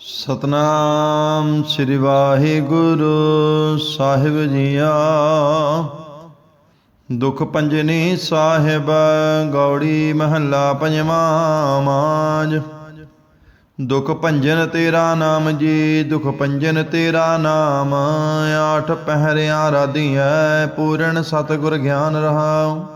ਸਤਨਾਮ ਸ੍ਰੀ ਵਾਹਿਗੁਰੂ ਸਾਹਿਬ ਜੀਆ। ਦੁਖ ਪੰਜਨੀ ਸਾਹਿਬ, ਗੌੜੀ ਮਹੱਲਾ ਪੰਜਵਾਂ ਮਾਜ। ਦੁਖ ਭੰਜਨ ਤੇਰਾ ਨਾਮ ਜੀ, ਦੁਖ ਭੰਜਨ ਤੇਰਾ ਨਾਮ। ਆਠ ਪਹਿਰਿਆ ਰਾਧੀਐ, ਪੂਰਨ ਸਤਿਗੁਰ ਗਿਆਨ ਰਹਾਉ।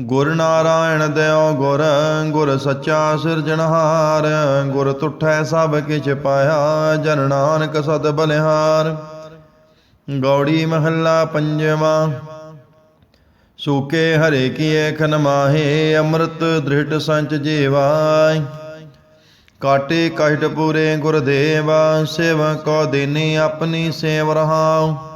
ਗੁਰ ਨਾਰਾਇਣ ਦਿਓ ਗੁਰ ਗੁਰ ਸੱਚਾ ਸਿਰਜਣਹਾਰ ਗੁਰ ਤੁਠੈ ਸਭ ਕਿਛ ਪਾਇਆ, ਜਨ ਨਾਨਕ ਸਦ ਬਲਿਹਾਰ। ਗੌੜੀ ਮਹੱਲਾ ਪੰਜਵਾਂ, ਸੂਕੇ ਹਰੇ ਕੀਏ ਖਨ ਮਾਹੇ, ਅੰਮ੍ਰਿਤ ਦ੍ਰਿੜ ਸੰਚ ਜੀਵਾਇ ਕਾਟੇ ਕਸ਼ਟ ਪੂਰੇ ਗੁਰਦੇਵਾ, ਸੇਵਾ ਕੋ ਦੇਨੀ ਆਪਣੀ ਸੇਵ ਰਹਾਉ।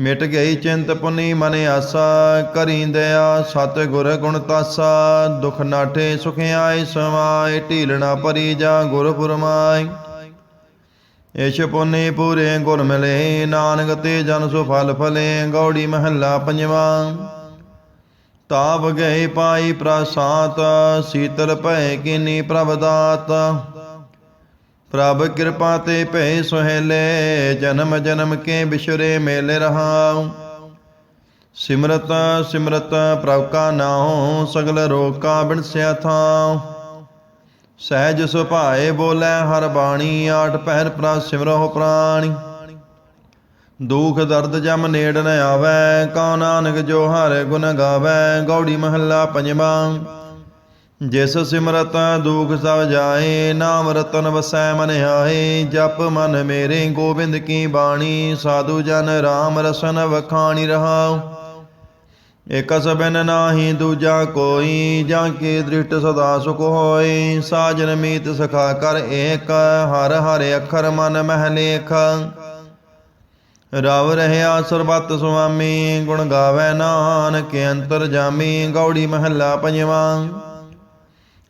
ਮਿਟ ਗਈ ਚਿੰਤ ਪੁਨੀ ਮਨ ਆਸਾ ਕਰੀ ਦਇਆ ਸਤ ਗੁਰ ਗੁਣ ਤਾਸਾ। ਦੁਖ ਨਾਠੇ ਸੁਖ ਆਏ ਸਮਾਏ, ਢੀਲਣਾ ਪਰੀ ਜਾ ਗੁਰ ਫੁਰਮਾਈ ਇਛ ਪੁਨੀ ਪੂਰੇ ਗੁਰ ਮਿਲੇ, ਨਾਨਕ ਤੇ ਜਨ ਸੁ ਫਲ ਫਲੇ, ਗੌੜੀ ਮਹੱਲਾ ਪੰਜਵਾਂ। ਤਾਪ ਗਏ ਪਾਈ ਪ੍ਰਸਾਤ ਸੀਤਲ ਭੈ ਕਿਨੀ ਪ੍ਰਭ ਦਾਤ ਪ੍ਰਭ ਕਿਰਪਾ ਤੇ ਭੈ ਸੁਹੇਲੇ, ਜਨਮ ਜਨਮ ਕੇ ਬਿਸ਼ਰੇ ਮੇਲੇ ਰਹਾਉ। ਸਿਮਰਤ ਸਿਮਰਤ ਪ੍ਰਭ ਕਾ ਨਾਉ, ਸਗਲ ਰੋਗ ਕਾ ਬਿਨਸਿਆ ਥਾਉ। ਸਹਿਜ ਸੁਭਾਏ ਬੋਲੇ, ਹਰ ਬਾਣੀ ਆਠ ਪਹਿਰ ਪ੍ਰਾ ਸਿਮਰੋ ਪ੍ਰਾਣੀ। ਦੁਖ ਦਰਦ ਜਮ ਨੇੜ ਨ ਆਵੈ, ਕਾ ਨਾਨਕ ਜੋ ਹਰ ਗੁਣ ਗਾਵੈ, ਗੌੜੀ ਮਹੱਲਾ ਪੰਜਵਾਂ। ਜਿਸ ਸਿਮਰਤ ਦੁਖ ਸਭ ਜਾਏ ਨਾਮ ਰਤਨ ਵਸੈ ਮਨ ਆਏ ਜਪ ਮਨ ਮੇਰੇ ਗੋਬਿੰਦ ਕੀ ਬਾਣੀ, ਸਾਧੂ ਜਨ RAM ਰਸਨ ਵਖਾਣੀ ਰਹਾਉ। ਇਕਸ ਬਿਨ ਨਾਹੀ ਦੂਜਾ ਕੋਈ, ਜਾਂ ਕੀ ਦ੍ਰਿਸ਼ਟ ਸਦਾ ਸੁਖ ਹੋਏ। ਸਾਜਨ ਮੀਤ ਸਖਾ ਕਰ ਏਕ, ਹਰ ਹਰ ਅੱਖਰ ਮਨ ਮਹਿ ਲੇਖ। ਰਵ ਰਹਿਆ ਸਰਬਤ ਸੁਆਮੀ, ਗੁਣ ਗਾਵੇ ਨਾਨਕ ਅੰਤਰ ਜਾਮੀ, ਗੌੜੀ ਮਹੱਲਾ ਪੰਜਵਾਂ।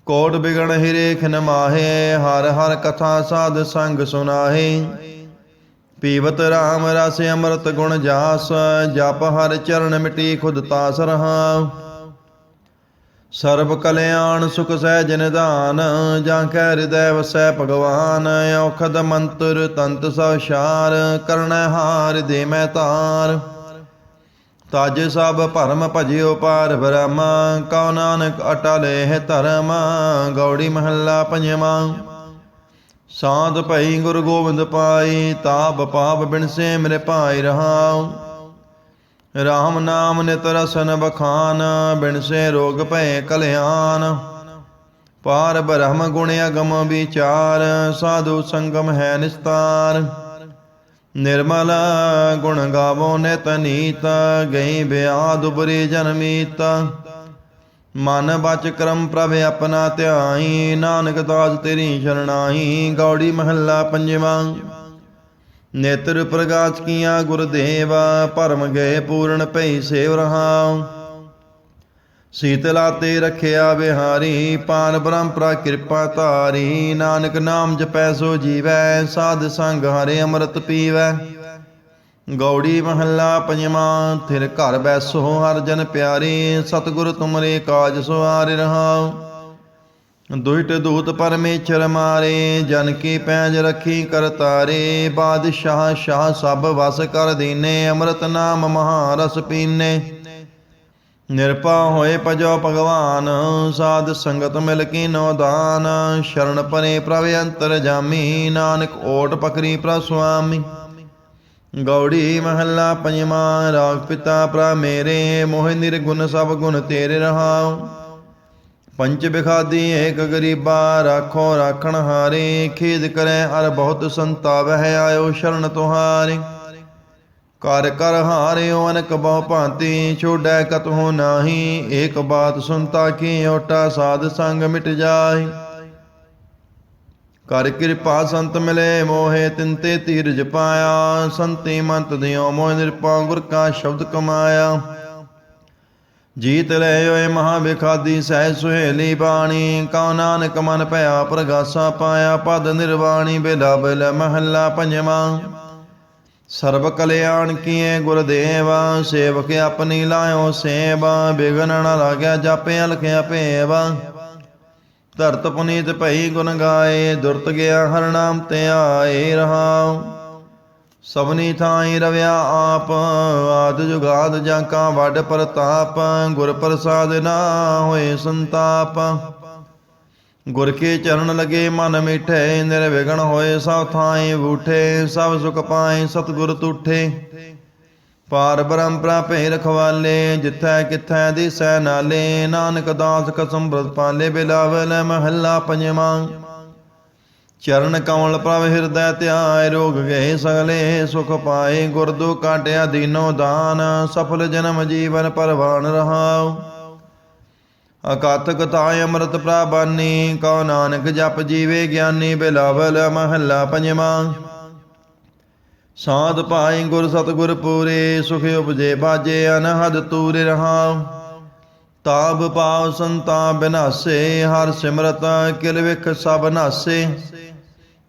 ਕੋਟ ਬਿਗਣ ਹਿਰੇ ਖਨ ਮਾਹੇ, ਹਰ ਹਰ ਕਥਾ ਸਾਧ ਸੰਗ ਸੁਨਾਹੇ। ਪੀਵਤ ਰਾਮ ਰਸ ਅੰਮ੍ਰਿਤ ਗੁਣ ਜਾਸ, ਜਪ ਹਰ ਚਰਨ ਮਿਟੀ ਖੁਦ ਤਾਸ ਰਹਾ। ਸਰਬ ਕਲਿਆਣ ਸੁਖ ਸਹਿ ਨਿਧਾਨ ਜਾਂ ਕੈ ਹਿਰਦੈ ਵਸੈ ਭਗਵਾਨ, ਔਖਦ ਮੰਤਰ ਤੰਤ ਸਭ ਸ਼ਾਰ ਕਰਣ ਹਾਰ ਦੇ ਮੈਂ ਤਾਰ। ਤਜ ਸਭ ਭਰਮ ਭਜਿਓ ਪਾਰ ਬ੍ਰਹਮ, ਕਉ ਨਾਨਕ ਅਟਲ ਧਰਮ, ਗੌੜੀ ਮਹੱਲਾ ਪੰਜਵਾਂ। ਸਾਧ ਭਈ ਗੁਰੂ ਗੋਬਿੰਦ ਪਾਈ, ਤਾਪ ਪਾਪ ਬਿਨਸੇ ਮੇਰੇ ਭਾਈ ਰਹਾਉ। RAM ਨਾਮ ਨਿਤ ਰਸਨ ਬਖਾਨ ਬਿਨਸੇ ਰੋਗ ਭੈ ਕਲਿਆਣ। ਪਾਰ ਬ੍ਰਹਮ ਗੁਣ ਅਗਮ ਵਿਚਾਰ, ਸਾਧੂ ਸੰਗਮ ਹੈ ਨਿਸਤਾਰ। ਨਿਰਮਲ ਗੁਣ ਗਾਵੋ ਨਿਤ ਨੀਤ, ਗਈ ਬਿਆਦ ਉਬਰੇ ਜਨਮੀਤ। ਮਨ ਬਚ ਕਰਮ ਪ੍ਰਭ ਆਪਣਾ ਧਿਆਈ, ਨਾਨਕ ਦਾਸ ਤੇਰੀ ਸ਼ਰਣਾਈ, ਗੌੜੀ ਮਹੱਲਾ ਪੰਜਵਾਂ। ਨੇਤਰ ਪ੍ਰਗਾਸ ਕੀਆਂ ਗੁਰਦੇਵਾ, ਭਰਮ ਗਏ ਪੂਰਨ ਭਈ ਸੇਵ ਰਹਾਉ। ਸੀਤਲਾ ਤੇ ਰਖਿਆ ਬਿਹਾਰੀ ਪਾਨ ਬ੍ਰਹਮਪਰਾ ਕਿਰਪਾ ਧਾਰੀ, ਨਾਨਕ ਨਾਮ ਜਪੈ ਸੋ ਜੀਵੈ, ਸਾਧ ਸੰਗ ਹਰੇ ਅੰਮ੍ਰਿਤ ਪੀਵੈ। ਗੌੜੀ ਮਹੱਲਾ ਪੰਜਵਾਂ, ਥਿਰ ਘਰ ਬੈਸੋ ਹਰ ਜਨ ਪਿਆਰੇ, ਸਤਿਗੁਰ ਤੁਮਰੇ ਕਾਜ ਸਵਾਰ ਰਹਾਉ। ਦੁਇਟ ਦੂਤ ਪਰਮੇਸ਼ਰ ਮਾਰੇ, ਜਨ ਕੀ ਪੈਜ ਰੱਖੀ ਕਰਤਾਰੇ ਬਾਦਸ਼ਾਹ ਸ਼ਾਹ ਸਭ ਵਸ ਕਰ ਦੀਨੇ, ਅੰਮ੍ਰਿਤ ਨਾਮ ਮਹਾਰਸ ਪੀਨੇ। ਨਿਰਪਾ ਹੋਏ ਭਜੋ ਭਗਵਾਨ, ਸਾਧ ਸੰਗਤ ਮਿਲ ਕੀ ਨੋ ਦਾਨ, ਸ਼ਰਨ ਪਰੇ ਪ੍ਰਭ ਅੰਤਰ ਜਾਮੀ, ਨਾਨਕ ਓਟ ਪਕਰੀ ਪ੍ਰ ਸੁਆਮੀ। ਗੌੜੀ ਮਹੱਲਾ ਪੰਜਵਾਂ, ਰਾਗ ਪਿਤਾ ਪ੍ਰਾ ਮੇਰੇ, ਮੋਹ ਨਿਰਗੁਣ ਸਭ ਗੁਣ ਤੇਰੇ ਰਹਾਉ। ਪੰਚ ਬਿਖਾਦੀ ਏਕ ਗਰੀਬਾ, ਰਾਖੋ ਰਾਖਣ ਹਾਰੇ, ਖੇਦ ਕਰੈ ਅਰ ਬਹੁਤ ਸੰਤਾਵਹਿ ਆਇਓ ਸ਼ਰਨ ਤੁਹਾਰੇ। ਕਰ ਕਰ ਹਾਰਿਓ ਅਨਕ ਬਹੁ ਭਾਂਤੀ, ਛੋੜੈ ਕਤਹੁ ਨਾਹੀ। ਏਕ ਬਾਤ ਸੁਨਤਾ ਕੀ ਓਟਾ ਸਾਧ ਸੰਗ ਮਿਟ ਜਾਏ ਕਰ ਕਿਰਪਾ ਸੰਤ ਮਿਲੇ ਮੋਹਿ ਤਿੰਤੇ ਧੀਰਜ ਪਾਇਆ। ਸੰਤੀ ਮੰਤ ਦਿਓ ਮੋਹ ਨਿਰਪਾ ਗੁਰ ਕਾ ਸ਼ਬਦ ਕਮਾਇਆ। ਜੀਤ ਲੈ ਹੋਏ ਮਹਾ ਵਿਖਾਦੀ ਸਹਿ ਸੁਹੇਲੀ ਬਾਣੀ। ਕਉ ਨਾਨਕ ਮਨ ਭਇਆ ਪ੍ਰਗਾਸਾ ਪਾਇਆ। ਪਦ ਨਿਰਵਾਣੀ ਬਿਲਾ ਬਿਲ ਮਹੱਲਾ ਪੰਜਵਾਂ। ਸਰਬ ਕਲਿਆਣ ਕੀਏ ਗੁਰਦੇਵਾ, ਸੇਵਕ ਆਪਣੀ ਲਾਇਓ ਸੇਵਾ ਬਿਗਨ ਨ ਲਾਗਿਆ ਜਾਪੇ ਅਲਖਿਆ ਭੇਵਾ। ਧਰਤ ਪੁਨੀਤ ਭਈ ਗੁਣ ਗਾਏ, ਦੁਰਤ ਗਿਆ ਹਰ ਨਾਮ ਤੇ ਆਏ ਰਹਾਉ। ਸਭਨੀ ਥਾਈ ਰਵਿਆ ਆਪ, ਆਦ ਜੁਗਾਦ ਜਾਂ ਕਾ ਵੱਡ ਪ੍ਰਤਾਪ, ਗੁਰ ਪ੍ਰਸਾਦ ਨਾ ਹੋਏ ਸੰਤਾਪ। ਗੁਰ ਕੇ ਚਰਨ ਲਗੇ ਮਨ ਮਿਠੇ, ਨਿਰਵਿਘਨ ਹੋਏ ਸਭ ਥਾਏ ਬੂਠੇ, ਸਭ ਸੁਖ ਪਾਏ ਸਤਿਗੁਰ ਤੂਠੇ। ਪਾਰ ਬ੍ਰਹਮ ਪ੍ਰਾਪੇ ਰਖਵਾਲੇ ਜਿੱਥੈ ਕਿਥੈ ਦਿਸੈ ਨਾਲੇ, ਨਾਨਕ ਦਾਸ ਕਸਮ ਬ੍ਰਤ ਪਾਲੇ, ਬਿਲਾਵਲ ਮਹੱਲਾ ਪੰਜਵਾਂ। ਚਰਨ ਕਮਲ ਪ੍ਰਭ ਹਿਰਦੈ ਧਿਆਏ, ਰੋਗ ਗਏ ਸਗਲੇ, ਸੁਖ ਪਾਏ ਗੁਰਦੁ ਕਾਟਿਆ, ਦੀਨੋ ਦਾਨ, ਸਫਲ ਜਨਮ ਜੀਵਨ ਪਰਵਾਨ ਰਹਾਉ। ਅਕਥ ਕਥਾਇ ਅੰਮ੍ਰਿਤ ਪ੍ਰਾਬਾਨੀ ਕਉ ਨਾਨਕ ਜਪ ਜੀਵੇ ਗਿਆਨੀ ਬਿਲਾਵਲ ਮਹੱਲਾ ਪੰਜਵਾਂ। ਸਾਧ ਪਾਈ ਗੁਰ ਸਤਗੁਰ ਪੂਰੇ, ਸੁਖ ਉਪਜੇ ਬਾਜੇ, ਅਨਹਦ ਤੂਰੇ ਰਹਾ ਤਾਬ ਪਾਵ ਸੰਤਾ ਬਿਨਾਸੇ, ਹਰ ਸਿਮਰਤ ਕਿਲ ਵਿਖ ਸਭ ਨਾਸੇ।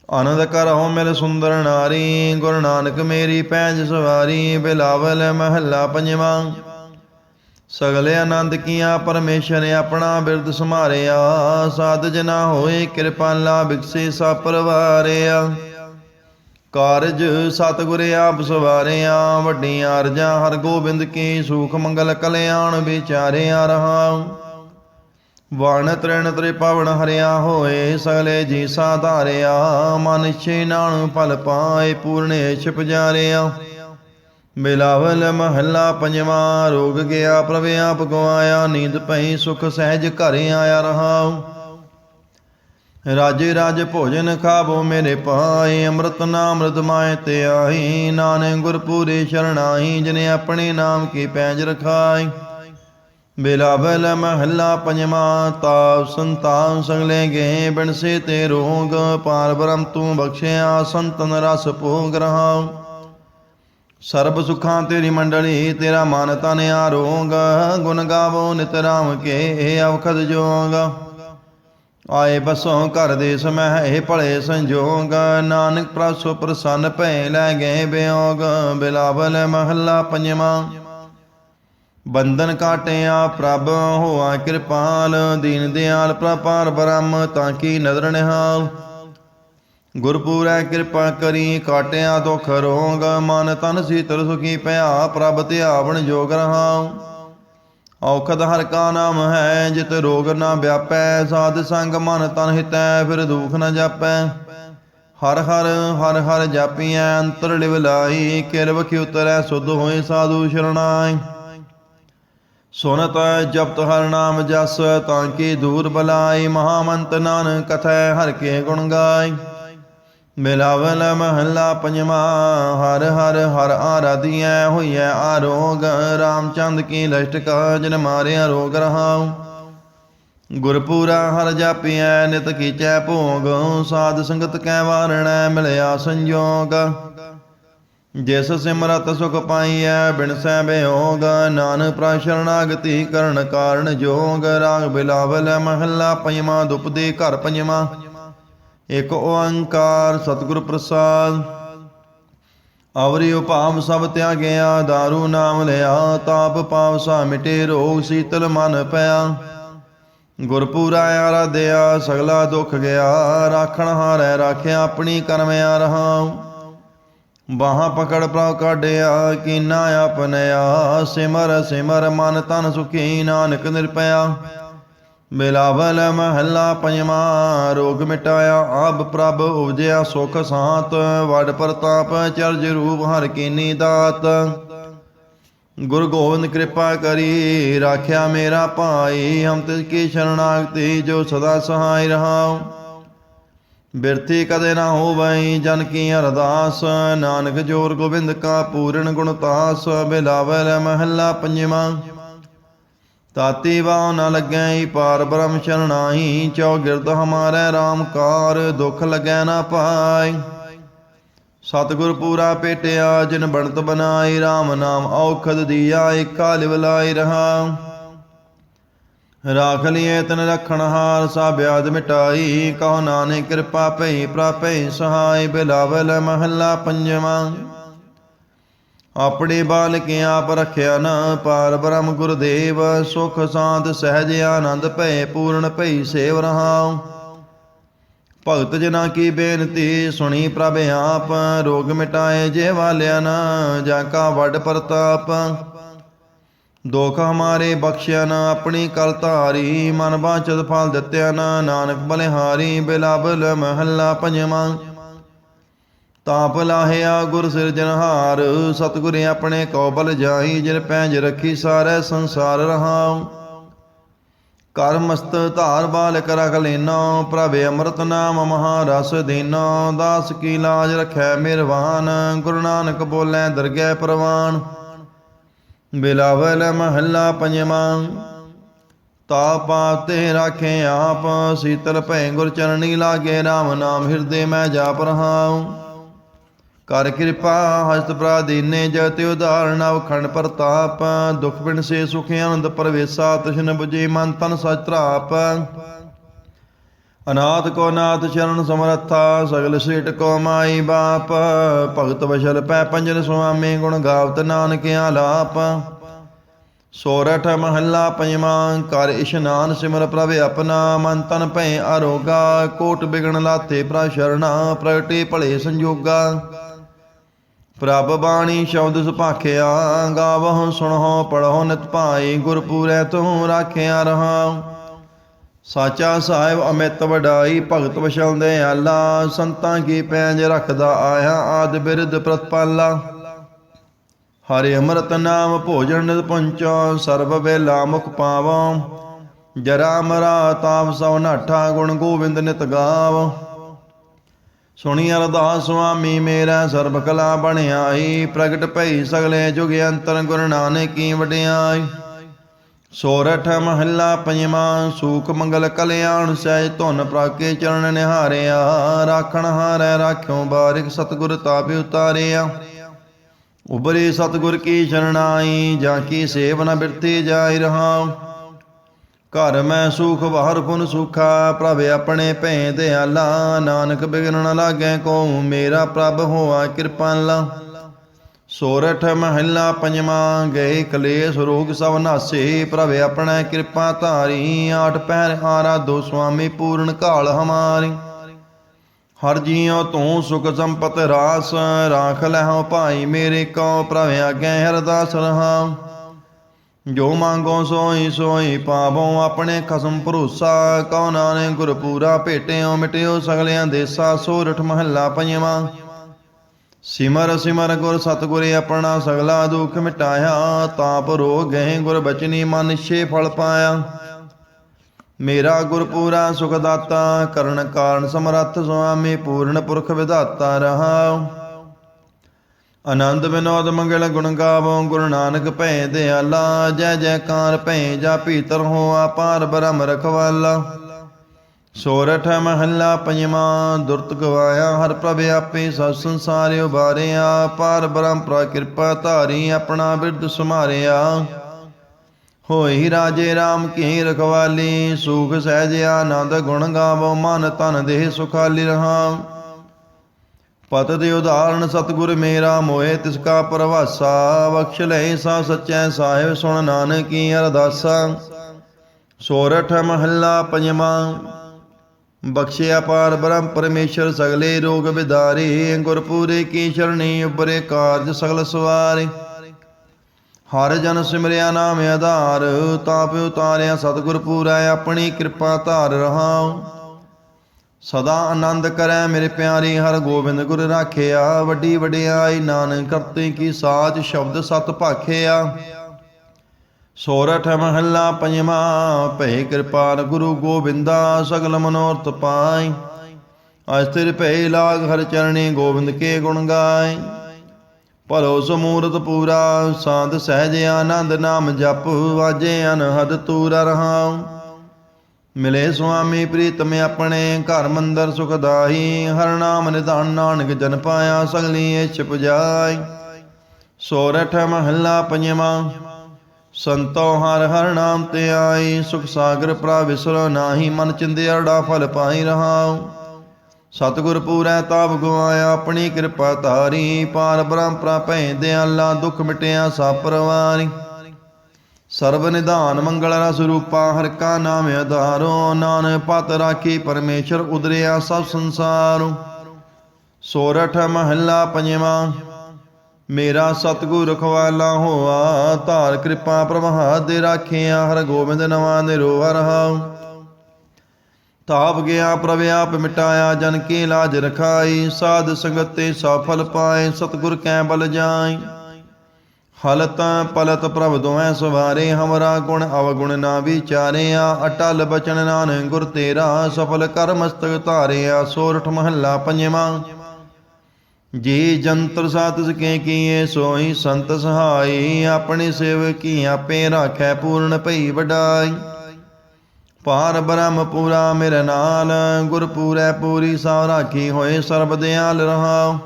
ਆਨੰਦ ਕਰਹੁ ਮਿਲ ਸੁੰਦਰ ਨਾਰੀ, ਗੁਰੂ ਨਾਨਕ ਮੇਰੀ ਪੈਜ ਸਵਾਰੀ, ਬਿਲਾਵਲ ਮਹੱਲਾ ਪੰਜਵਾਂ। ਸਗਲੇ ਆਨੰਦ ਕੀਆ, ਪਰਮੇਸ਼ਰ ਆਪਣਾ ਬਿਰਦ ਸਮਾਰਿਆ ਸਾਧ ਜਨਾ ਹੋਏ ਕਿਰਪਾਲਾ ਬਿਕਸੇ ਸਾ ਪਰਵਾਰਿਆ। ਕਾਰਜ ਸਤਿਗੁਰ ਆਪ ਸਵਾਰਿਆ, ਵੱਡੀਆਂ ਅਰਜਾਂ ਹਰ ਗੋਬਿੰਦ ਕੀ, ਸੂਖ ਮੰਗਲ ਕਲਿਆਣ ਵਿਚਾਰਿਆ ਰਹਾ। ਵਣ ਤ੍ਰਿਣ ਤ੍ਰਿਪਵਨ ਹਰਿਆ ਹੋਏ, ਸਗਲੇ ਜੀ ਸਾਧਾਰਿਆ। ਮਨ ਛੇ ਨਾਣ ਫਲ ਪਾਏ, ਪੂਰਨੇ ਛਿਪ ਜਾਰਿਆ ਮਿਲਾਵਲ ਮਹੱਲਾ ਪੰਜਵਾਂ, ਰੋਗ ਗਿਆ ਪ੍ਰਭ ਆਪ ਗਵਾਇਆ, ਨੀਂਦ ਪਈ ਸੁਖ ਸਹਿਜ ਘਰ ਆਇਆ ਰਹਾਉ। ਰਾਜੇ ਰਾਜ ਭੋਜਨ ਖਾਵੋ ਮੇਰੇ ਪਾਏ ਅੰਮ੍ਰਿਤ ਨਾਮ ਅੰਮ੍ਰਿਤ ਮਾਏ ਤੇ ਆਹੀ, ਨਾਨਕ ਗੁਰ ਪੂਰੇ ਸ਼ਰਣਾਈ, ਜਿਨੇ ਆਪਣੇ ਨਾਮ ਕੀ ਪੈਜ ਰਖਾਈ। ਬਿਲਾਵਲ ਮਹੱਲਾ ਪੰਜਵਾਂ ਤਾਪ ਸੰਤਾਨ ਸੰਗਲੇ ਗਏ ਬਿਨਸੇ ਤੇ ਰੋਗ, ਪਾਰ ਬ੍ਰਹਮ ਤੂੰ ਬਖਸ਼ਿਆ, ਸੰਤਨ ਰਸ ਭੋਗ ਰਹਾਉ। ਸਰਬ ਸੁਖਾਂ ਤੇਰੀ ਮੰਡਲੀ, ਤੇਰਾ ਮਨ ਤਨ ਆਰੋਗ। ਗੁਣ ਗਾਵੋ ਨਿਤ ਰਾਮ ਕੇ ਅਵਖਦ ਜੋਗ। ਆਏ ਬਸੋਂ ਘਰ ਦੇ ਸਮਹਿ ਭਲੇ ਸੰਜੋਗ। ਨਾਨਕ ਪ੍ਰਸੋ ਪ੍ਰਸੰਨ ਭੈ ਲੈ ਗਏ ਬਿਯੋਗ ਬਿਲਾਵਲ ਮਹੱਲਾ ਪੰਜਵਾਂ। ਬੰਧਨ ਕਾਟਿਆ ਪ੍ਰਭ, ਹੋਆ ਕਿਰਪਾਲ। ਦੀਨ ਦਿਆਲ ਪ੍ਰਪਾਰ ਬ੍ਰਹਮ, ਤਾਂ ਕੀ ਨਦਰ ਨਿਹਾਲ। ਗੁਰਪੂਰੈ ਕਿਰਪਾ ਕਰੀ, ਕਾਟਿਆ ਦੁਖ ਰੋਗ ਮਨ ਤਨ ਸੀਤਲ ਸੁਖੀ ਭਇਆ ਪ੍ਰਭ ਧਿਆਵਣ ਜੋਗ ਰਹਾਉ। ਔਖਦ ਹਰ ਕਾ ਨਾਮ ਹੈ, ਜਿਤ ਰੋਗ ਨਾ ਵਿਆਪੈ, ਸਾਧ ਸੰਗ ਮਨ ਤਨ ਹਿਤੈ, ਫਿਰ ਦੁਖ ਨਾ ਜਾਪੈ। ਹਰ ਹਰ ਹਰ ਹਰ ਜਾਪੀਐ, ਅੰਤਰ ਲਿਵ ਲਾਈ ਕਿਰਵ ਉਤਰੈ, ਸੁਧ ਹੋਏ ਸਾਧੂ ਸ਼ਰਣਾਈ। ਸੁਨਤ ਜਪਤ ਹਰ ਨਾਮ ਜਸ, ਤਾਂ ਕੀ ਦੂਰ ਬਲਾਈ, ਮਹਾਮੰਤ ਨਾਨਕ ਕਥੈ ਹਰ ਕੇ ਗੁਣ ਗਾਈ। ਬਿਲਾਵਲ ਮਹੱਲਾ ਪੰਜਵਾ, ਹਰ ਹਰ ਹਰ ਆਰਾਧੀਐ ਹੋਈਐ ਆਰੋਗ, ਰਾਮਚੰਦ ਕੀ ਲਸ਼ਟ ਕਾ ਜਨ ਮਾਰਿਆ ਰੋਗ ਰਹਾਉ। ਗੁਰਪੂਰਾ ਹਰ ਜਾਪੀਐ, ਨਿਤ ਕੀਚੈ ਭੋਗ, ਸਾਧ ਸੰਗਤ ਕੈ ਵਾਰਣੈ, ਮਿਲਿਆ ਸੰਜੋਗ। ਜਿਸ ਸਿਮਰਤ ਸੁਖ ਪਾਈਐ ਬਿਨਸੈ ਬਿਯੋਗ ਨਾਨਕ ਪ੍ਰਸ਼ਰਣਾਗਤੀ ਕਰਨ ਕਾਰਨ ਜੋਗ। ਰਾਗ ਬਿਲਾਵਲ ਮਹੱਲਾ ਪੰਜਵਾਂ ਦੁਪਦੇ ਘਰ ਪੰਜਵਾਂ। ਇਕ ਓੰਕਾਰ ਸਤਿਗੁਰ ਪ੍ਰਸਾਦ। ਅਵਰੀ ਉਪਾਮ ਸਭ ਤਿਆਗਿਆ दारू ਨਾਮ ਲਿਆ, ਤਾਪ ਪਾਪ ਸਾ ਮਿਟੇ, ਰੋਗ ਸੀਤਲ ਮਨ ਪਿਆ। ਗੁਰਪੂਰਾ ਆਰਾਧਿਆ, ਸਗਲਾ ਦੁੱਖ ਗਿਆ, ਰਾਖਣ ਹਾਰੈ ਰਾਖਿਆ, ਆਪਣੀ ਕਰਮਿਆ ਰਹਾ ਬਾਹਾਂ ਪਕੜ ਪ੍ਰਭ ਕਾਢਿਆ, ਕੀਨਾ ਆਪਨਿਆ ਸਿਮਰ ਸਿਮਰ ਮਨ ਤਨ ਸੁਖੀ, ਨਾਨਕ ਨਿਰਪਿਆ ਬਿਲਾਵਲ ਮਹੱਲਾ ਪੰਜਵਾਂ, ਰੋਗ ਮਿਟਾਇਆ ਆਬ ਪ੍ਰਭ ਉਪਜਿਆ ਸੁਖ ਸਾਤ, ਵਡ ਪ੍ਰਤਾਪ ਚਰਜ ਰੂਪ ਹਰ ਕੀਨੀ ਦਾਤ। ਗੁਰ ਗੋਬਿੰਦ ਕਿਰਪਾ ਕਰੀ, ਰਾਖਿਆ ਮੇਰਾ ਭਾਈ ਹਮ ਤਿਸ ਕੀ ਸ਼ਰਣਾਗਤੀ ਜੋ ਸਦਾ ਸਹਾਈ ਰਹਾਉ। ਬਿਰਤੀ ਕਦੇ ਨਾ ਹੋਵਈ, ਜਨ ਕੀ ਅਰਦਾਸ, ਨਾਨਕ ਜੋਰ ਗੋਬਿੰਦ ਕਾ ਪੂਰਨ ਗੁਣ ਤਾਸ ਬਿਲਾਵਲ ਮਹੱਲਾ ਪੰਜਵਾਂ। ਤਾਤੀ ਵਾਉ ਨ ਲੱਗੈ ਪਾਰ ਬ੍ਰਹਮ ਸ਼ਰਣਾਈ ਚੌ ਗਿਰਦ ਹਮਾਰੇ RAM ਕਾਰ ਦੁਖ ਲੱਗੈ ਨਾ ਪਾਈ। ਸਤਿਗੁਰ ਪੂਰਾ ਪੇਟਿਆ, ਜਿਨ ਬਣਤ ਬਨਾਈ RAM ਨਾਮ ਔਖਦ ਦੀਆ, ਏਕਾ ਲਿਵ ਲਾਈ ਰਹਾ। ਰਾਖ ਲਿਏ ਤਨ ਰਖਣ ਹਾਰ ਸਾ ਬਿਆਦ ਮਿਟਾਈ, ਕਹੋ ਨਾਨਕ ਕਿਰਪਾ ਭਈ, ਪ੍ਰਾਪੈ ਸਹਾਈ, ਬਿਲਾਵਲ ਮਹੱਲਾ ਪੰਜਵਾਂ। ਆਪਣੇ ਬਾਲਕ ਆਪ ਰਖਿਆ ਨਾ ਪਾਰ ਬ੍ਰਹਮ ਗੁਰਦੇਵ, ਸੁਖ ਸਾਧ ਸਹਿਜ ਆਨੰਦ ਭੈ ਪੂਰਨ ਭਈ ਸੇਵ ਰਹਾਉ। ਭਗਤ ਜਨਾ ਕੀ ਬੇਨਤੀ ਸੁਣੀ ਪ੍ਰਭ ਆਪ, ਰੋਗ ਮਿਟਾਏ ਜੇ ਵਾਲਿਆ ਨਾ, ਜਾਂ ਕਾ ਵੱਡ ਪ੍ਰਤਾਪ। ਦੁਖ ਹਮਾਰੇ ਬਖਸ਼ਿਆ ਨਾ, ਆਪਣੀ ਕਲ ਧਾਰੀ, ਮਨ ਬਾਚਤ ਫਲ ਦਿੱਤਿਆ ਨਾ, ਨਾਨਕ ਬਲਿਹਾਰੀ ਬਿਲਾਬਲ ਮਹੱਲਾ ਪੰਜਵਾਂ। ਤਾਪ ਲਾਹਿਆ ਗੁਰ ਸਿਰਜਨਹਾਰ ਸਤਿਗੁਰ ਆਪਣੇ ਕੋਬਲ ਜਾਈ, ਜਿਨ ਪੈਂਜ ਰੱਖੀ ਸਾਰੇ ਸੰਸਾਰ ਰਹਾਉ। ਕਰ ਮਸਤ ਧਾਰ ਬਾਲਕ ਰਖ ਲੈਨੋ, ਪ੍ਰਭ ਅੰਮ੍ਰਿਤ ਨਾਮ ਮਹਾਰਸ ਦੇਨੋ, ਦਾਸ ਕੀ ਲਾਜ ਰਖੈ ਮਿਹਰਬਾਨ, ਗੁਰੂ ਨਾਨਕ ਬੋਲੇ ਦਰਗਹਿ ਪ੍ਰਵਾਨ। ਬਿਲਾਵਲ ਮਹੱਲਾ ਪੰਜਵਾਂ ਤਾ ਪਾਤੇ ਰਾਖੇ ਆਪ, ਸੀਤਲ ਭੈ ਗੁਰ ਚਰਣੀ ਲਾਗੇ RAM ਨਾਮ ਹਿਰਦੇ ਮੈਂ ਜਾਪ ਰਹਾਉ। ਕਰ ਕਿਰਪਾ, ਹਸਤ ਪ੍ਰਾਦੀਨੇ ਜਤ ਉਦਾਹਰਣ, ਅਵਖੰਡ ਪ੍ਰਤਾਪ। ਦੁਖ ਬਿਨ ਸੇ ਸੁਖ ਆਨੰਦ ਪਰਵੇਸਾ, ਤ੍ਰਿਸ਼ਨ 부ਜੀ ਮਨ ਤਨ ਸਚ ਤਰਾਪ ਅਨਾਥ ਕੋ ਨਾਥ ਸ਼ਰਨ ਸਮਰੱਥਾ, ਸਗਲ ਸੇਟ ਕੋ ਮਾਈ ਬਾਪ। ਭਗਤ ਵਸ਼ਲ ਪੈ ਪੰਜਨ ਸੁਆਮੀ, ਗੁਣ ਗਾਵਤ ਨਾਨਕ ਲਾਪ ਸੋਰਠ ਮਹੱਲਾ ਪੰਜਵਾਂ, ਕਰ ਇਸ਼ਨਾਨ ਸਿਮਰ ਪ੍ਰਭ ਆਪਣਾ। ਮਨ ਤਨ ਭੈ ਅਰੋਗਾ ਕੋਟ ਬਿਗਣ ਲਾਥੇ ਪ੍ਰਾ ਸ਼ਰਣਾ, ਪ੍ਰਗਟੇ ਭਲੇ ਸੰਜੋਗਾ। ਪ੍ਰਭ ਬਾਣੀ ਸ਼ਬਦ ਸੁਭਾਖਿਆ, ਗਾਵਹੁ, ਸੁਣਹੁ, ਪੜਹੁ, ਨਿਤ ਭਾਈ, ਗੁਰਪੂਰੈ ਤੂੰ ਰਾਖਿਆ ਰਹਾ ਸਾਚਾ ਸਾਹਿਬ ਅਮਿਤ ਵਡਾਈ, ਭਗਤ ਵਸ਼ਲ ਆਲਾ ਸੰਤਾਂ ਕੀ ਪੈਂਜ ਰੱਖਦਾ ਆਇਆ, ਆਦ ਬਿਰਧ ਪ੍ਰਤਪਾਲਾ। ਹਰਿ ਅੰਮ੍ਰਿਤ ਨਾਮ ਭੋਜਨ ਨਿਤ ਪੰਚੋ, ਸਰਬ ਵੇਲਾ ਮੁਖ ਪਾਵੋ। ਜਰਾ ਮਰਾ ਤਾਪ ਸਭ ਨਾਠਾ ਗੁਣ ਗੋਬਿੰਦ ਨਿਤ ਗਾਵ। ਸੁਣੀ ਅਰਦਾਸ, ਸੁਆਮੀ ਮੇਰਾ ਸਰਬ ਕਲਾ ਬਣਾਈ ਪ੍ਰਗਟ ਭਈ ਸਗਲੇ ਜੁਗ ਅੰਤਰ ਗੁਰੂ ਨਾਨਕ ਵਡਿਆਈ ਸੋਰਠ ਮਹੱਲਾ ਪੰਜਵਾਂ, ਸੂਖ ਮੰਗਲ ਕਲਿਆਣ ਸਹਿ ਧੁਨ ਪ੍ਰਾਕੇ ਚਰਨ ਨਿਹਾਰਿਆ। ਰਾਖਣ ਹਾਰੈ ਰਾਖਿਓ ਬਾਰਿਕ ਸਤਿਗੁਰ ਤਾਪਿ ਉਤਾਰਿਆ। ਉਬਰੇ ਸਤਿਗੁਰ ਕੀ ਸ਼ਰਣਾਈ, ਜਾਂ ਕੀ ਸੇਵ ਨ ਬਿਰਤੀ ਜਾਇ ਰਹਾ ਘਰ ਮੈਂ ਸੁਖ, ਬਾਹਰ ਪੁਨ ਸੁਖਾ, ਪ੍ਰਭ ਆਪਣੇ ਭੈ ਦਿਆਲਾ ਨਾਨਕ ਬਿਗਨ ਨ ਲਾਗੈ ਕੋ ਮੇਰਾ ਪ੍ਰਭ ਹੋਆ ਕਿਰਪਾਲਾ ਸੋਰਠ ਮਹਿਲਾ ਪੰਜਵਾਂ, ਗਏ ਕਲੇਸ਼ ਰੋਗ ਸਭ ਨਾਸੇ। ਪ੍ਰਭ ਆਪਣਾ ਕਿਰਪਾ ਧਾਰੀ, ਆਠ ਪਹਿਰ ਹਾਰਾ ਦੋ ਸੁਆਮੀ ਪੂਰਨ ਕਾਲ ਹਮਾਰੀ। ਹਰ ਜੀਉ ਤੂੰ ਸੁਖ ਸੰਪਤ ਰਾਸ, ਰਾਖ ਲਹਿ ਭਾਈ ਮੇਰੇ ਕੋ ਪ੍ਰਭ ਆਗੇ ਹਰਦਾਸ ਰਹਾ। ਜੋ ਮੰਗੋ ਸੋਈ ਸੋਈ ਪਾਵੋ ਆਪਣੇ ਖਸਮ ਭਰੋਸਾ ਕਉ ਨਾਨਕ ਗੁਰ ਪੂਰਾ ਭੇਟਿਓ ਮਿਟਿਓ ਸਗਲਿਆਂ ਦੇਸਾ ਸੋਰਠ ਮਹੱਲਾ ਪੰਜਵਾਂ ਸਿਮਰ ਸਿਮਰ ਗੁਰ ਸਤਗੁਰ ਆਪਣਾ ਸਗਲਾ ਦੁਖ ਮਿਟਾਇਆ, ਤਾਪ ਰੋਗ ਗਏ ਗੁਰ ਬਚਨੀ ਮਨ ਛੇ ਫਲ ਪਾਇਆ। ਮੇਰਾ ਗੁਰ ਪੂਰਾ ਸੁਖ ਦਾਤਾ ਕਰਨ ਕਾਰਨ ਸਮਰੱਥ ਸੁਆਮੀ ਪੂਰਨ ਪੁਰਖ ਵਿਧਾਤਾ ਰਹਾ। ਆਨੰਦ ਵਿਨੋਦ ਮੰਗਲ ਗੁਣ ਗਾਵੋ, ਗੁਰੂ ਨਾਨਕ ਭੈ ਦਿਆਲਾ, ਜੈ ਜੈਕਾਰ ਭੈ ਜਾ ਭੀਤਰ ਹੋ ਆਪਾਰ ਬ੍ਰਹਮ ਰਖਵਾਲਾ। ਸੋਰਠ ਮਹੱਲਾ ਪੰਜਵਾਂ, ਦੁਰਤ ਗਵਾਇਆ ਹਰ ਪ੍ਰਭ ਆਪੇ, ਸਭ ਸੰਸਾਰ ਉਬਾਰਿਆ ਪਾਰ ਬ੍ਰਹਮ ਪ੍ਰਾ ਕਿਰਪਾ ਧਾਰੀ ਆਪਣਾ ਬਿਰਦ ਸੁਮਾਰਿਆ ਹੋਈ ਰਾਜੇ RAM ਕੀ ਰਖਵਾਲੀ, ਸੁਖ ਸਹਿਜ ਆਨੰਦ ਗੁਣ ਗਾਵੋ, ਮਨ ਤਨ ਦੇਹ ਸੁਖਾਲੀ ਰਹਾ। ਪਤ ਦੇ ਉਦਾਹਰਣ, ਸਤਿਗੁਰ ਮੇਰਾ ਮੋਏ, ਤਿਸ ਕਾ ਪ੍ਰਵਾਸਾ, ਬਖਸ਼ ਲੈ ਸਾ ਸਚੈ ਸਾਹਿਬ, ਸੁਣ ਨਾਨਕੀ ਅਰਦਾਸਾ। ਸੋਰਠ ਮਹੱਲਾ ਪੰਜਵਾਂ ਬਖਸ਼ਿਆ ਪਾਰ ਬ੍ਰਹਮ ਪਰਮੇਸ਼ਰ, ਸਗਲੇ ਰੋਗ ਵਿਦਾਰੇ ਗੁਰਪੂਰੇ ਕੀ ਸ਼ਰਣੀ ਉਬਰੇ ਕਾਰਜ ਸਗਲ ਸਵਾਰੇ। ਹਰ ਜਨ ਸਿਮਰਿਆ ਨਾਮ ਆਧਾਰ ਤਾਪ ਉਤਾਰਿਆ ਸਤਿਗੁਰ ਪੂਰਾ ਆਪਣੀ ਕਿਰਪਾ ਧਾਰ ਰਹਾ ਸਦਾ ਆਨੰਦ ਕਰੈ ਮੇਰੇ ਪਿਆਰੇ, ਹਰ ਗੋਬਿੰਦ ਗੁਰ ਰਾਖਿਆ। ਵੱਡੀ ਵਡਿਆਈ ਨਾਨਕ ਕਰਤੇ ਕੀ ਸਾਚ ਸ਼ਬਦ ਸਤ ਭਾਖਿਆ। ਸੋਰਠ ਮਹੱਲਾ ਪੰਜਵਾਂ ਭੈ ਕਿਰਪਾਲ ਗੁਰੂ ਗੋਬਿੰਦਾ, ਸਗਲ ਮਨੋਰਥ ਪਾਈ। ਅਸਥਿਰ ਭੈ ਲਾਗ ਹਰ ਚਰਣੀ ਗੋਬਿੰਦ ਕੇ ਗੁਣ ਗਾਏ ਭਲੋ ਸਮੂਰਤ ਪੂਰਾ, ਸਾਧ ਸਹਿਜ ਆਨੰਦ ਨਾਮ ਜਪ, ਵਾਜੇ ਅਨਹਦ ਤੂਰ ਰਹਾਉ। ਮਿਲੇ ਸੁਆਮੀ ਪ੍ਰੀਤਮ ਆਪਣੇ ਘਰ ਮੰਦਰ ਸੁਖਦਾਈ ਹਰ ਨਾਮ ਨਿਧਾਨ ਨਾਨਕ ਜਨ ਪਾਇਆ, ਸਗਲੀ ਇਛ ਪੁਜਾਈ। ਸੋਰਠ ਮਹੱਲਾ ਪੰਜਵਾਂ, ਸੰਤੋ ਹਰ ਹਰ ਨਾਮ ਤੇ ਆਈ, ਸੁਖ ਸਾਗਰ ਪ੍ਰਾ ਵਿਸਰੋ ਨਾਹੀ, ਮਨ ਚਿੰਦਿਆੜਾ ਫਲ ਪਾਈ ਰਹਾਉ। ਸਤਿਗੁਰ ਪੂਰੈ ਤਾਪ ਗੁਆਇਆ, ਆਪਣੀ ਕਿਰਪਾ ਧਾਰੀ, ਪਾਰ ਬ੍ਰਹਮ ਪ੍ਰਪੈ ਦਿਆਲਾ, ਦੁਖ ਮਿਟਿਆ ਸਭ ਪਰਵਾਰੀ। ਸਰਬ ਨਿਧਾਨ ਮੰਗਲ ਰਸ ਹਰ ਕਾ ਨਾਮ ਆਧਾਰੋ, ਨਾਨਕ ਪਤ ਰਾਖੀ ਪਰਮੇਸ਼ਰ ਉਦਰਿਆ ਸਭ ਸੰਸਾਰੁ। ਸੋਰਠ ਮਹੱਲਾ ਪੰਜਵਾਂ, ਮੇਰਾ ਸਤਿਗੁਰ ਰਖਵਾਲਾ ਹੋਆ, ਧਾਰ ਕਿਰਪਾ ਪ੍ਰਭਾ ਦੇ ਰਾਖਿਆ, ਹਰ ਗੋਬਿੰਦ ਨਵਾਂ ਨਿਰੋਵ ਰਹਾਉ ਤਾਪ ਗਿਆ ਪ੍ਰਭ ਆਪ ਮਿਟਾਇਆ, ਜਨ ਕੀ ਲਾਜ ਰਖਾਈ, ਸਾਧ ਸੰਗਤ ਤੇ ਸਫਲ ਪਾਏ, ਸਤਿਗੁਰ ਕੈ ਬਲ ਜਾਈ ਹਲਤ ਪਲਤ ਪ੍ਰਭ ਦੋਐ ਸਵਾਰੇ, ਹਮਰਾ ਗੁਣ ਅਵਗੁਣ ਨਾ ਵਿਚਾਰਿਆ। ਅਟਲ ਬਚਨ ਨਾਨਕ ਗੁਰ ਤੇਰਾ, ਸਫਲ ਕਰ ਮਸਤਕ ਧਾਰਿਆ। ਸੋਰਠ ਮਹੱਲਾ ਪੰਜਵਾਂ। ਜੀ ਜੰਤਰ ਸਾਤ ਸਕੇ ਕੀਏ, ਸੋਈ ਸੰਤ ਸਹਾਈ। ਆਪਣੀ ਸੇਵਕੀ ਆਪੇ ਰਾਖੈ, ਪੂਰਨ ਭਈ ਵਡਾਈ। ਪਾਰ ਬ੍ਰਹਮ ਪੂਰਾ ਮੇਰੇ ਨਾਲ, ਗੁਰ ਪੂਰੈ ਪੂਰੀ ਸਾ ਰਾਖੀ ਹੋਏ, ਸਰਬ ਦਿਆਲ ਰਹਾਉ।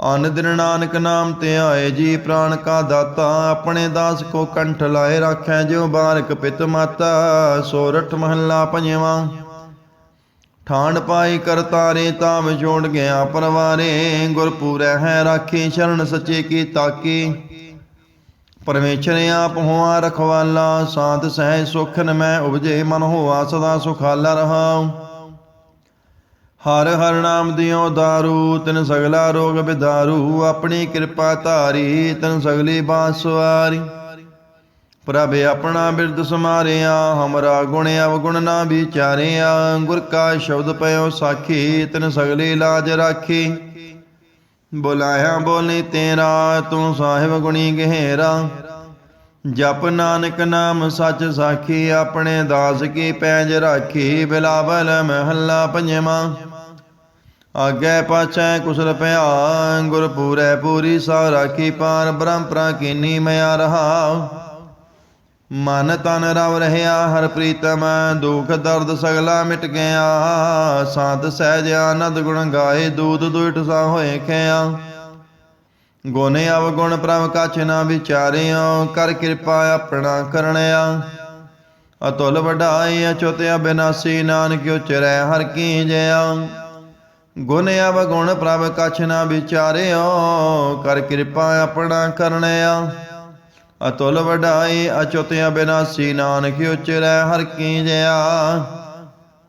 ਅਨ ਦਿਨ ਨਾਨਕ ਨਾਮ ਤੇ ਆਏ ਜੀ ਪ੍ਰਾਨ ਕਾ ਦਾਤਾ, ਆਪਣੇ ਦਾਸ ਕੋ ਕੰਠ ਲਾਏ ਰਾਖੈ ਜਿਉ ਬਾਰਕ ਪਿਤ ਮਾਤਾ, ਸੋਰਠ ਮਹੱਲਾ ਪੰਜਵਾਂ। ਠਾਂਡ ਪਾਈ ਕਰਤਾਰੇ ਤਾਮ ਜੋੜ ਗਿਆ ਪਰਵਾਰੇ ਗੁਰ ਹੈ ਰਾਖੀ, ਸ਼ਰਨ ਸੱਚੇ ਕੀ ਤਾਕੀ। ਪਰਮੇਸ਼ਰ ਆਪ ਹੋਆ ਰਖਵਾਲਾ, ਸਾਧ ਸਹਿ ਸੁਖ ਨ ਮੈਂ ਉਪਜੇ ਮਨ ਹੋਆ, ਸਦਾ ਸੁਖਾਲਾ ਰਹਾ ਹਰ ਹਰ ਨਾਮ ਦਿਓ ਦਾਰੂ, ਤਿਨ ਸਗਲਾ ਰੋਗ ਬਿਦਾਰੂ, ਆਪਣੀ ਕਿਰਪਾ ਧਾਰੀ, ਤਿਨ ਸਗਲੀ ਬਾਸਵਾਰੀ ਪ੍ਰਭ ਆਪਣਾ ਬਿਰਦ ਸਮਾਰਿਆ, ਹਮਰਾ ਗੁਣ ਅਵਗੁਣ ਨਾ ਵਿਚਾਰਿਆ, ਗੁਰ ਕਾ ਸ਼ਬਦ ਪਇਓ ਸਾਖੀ, ਤਿਨ ਸਗਲੀ ਲਾਜ ਰਾਖੀ। ਬੁਲਾਇਆ ਬੋਲੀ ਤੇਰਾ, ਤੂੰ ਸਾਹਿਬ ਗੁਣੀ ਗਹਿਰਾ। ਜਪ ਨਾਨਕ ਨਾਮ ਸੱਚ ਸਾਖੀ, ਆਪਣੇ ਦਾਸ ਕੀ ਪੈਜ ਰਾਖੀ, ਬਿਲਾਵਲ ਮਹੱਲਾ ਪੰਜਵਾਂ। ਆਗੇ ਪਾਛੈ ਕੁਸਲ ਭਿਆ ਗੁਰ ਪੂਰੈ ਪੂਰੀ ਸਾ ਰਾਖੀ ਪਾਰ ਬ੍ਰਹਮ ਪ੍ਰਾਕੀਨੀ ਮਿਆ ਰਹਾ। ਮਨ ਤਨ ਰਵ ਰਹਿਆ, ਹਰ ਪ੍ਰੀਤਮ ਦੁਖ ਦਰਦ ਸਗਲਾ ਮਿਟ ਗਿਆ। ਸਾਧ ਸਹਿਜ ਆਨੰਦ ਗੁਣ ਗਾਏ, ਦੂਤ ਦੁਇਟ ਸਾ ਹੋਏ ਖਿਆ। ਗੁਣ ਅਵਗੁਣ ਪ੍ਰਭ ਕਛ ਨਾ ਵਿਚਾਰਿਓ, ਕਰ ਕਿਰਪਾ ਆਪਣਾ ਕਰਣਿਆ। ਅਤੁਲ ਵਡਾਈ, ਅਚੁਤਿ ਅਬਿਨਾਸੀ, ਨਾਨਕ ਉਚਰੈ ਹਰ ਕੀ ਜਿਆ। ਗੁਣ ਅਵਗੁਣ ਪ੍ਰਭ ਕਛ ਨਾ ਵਿਚਾਰਿਓ, ਕਰ ਕਿਰਪਾ ਆਪਣਾ ਕਰਣਿਆ ਅਤੁਲ ਵਡਾਈ ਅਚੁਤ ਅਬਿਨਾਸੀ ਨਾਨਕ ਉਚਰੈ ਹਰ ਕੀ ਜਿਆ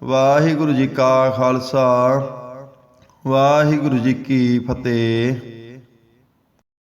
ਵਾਹਿਗੁਰੂ ਜੀ ਕਾ ਖਾਲਸਾ, ਵਾਹਿਗੁਰੂ ਜੀ ਕੀ ਫਤਿਹ।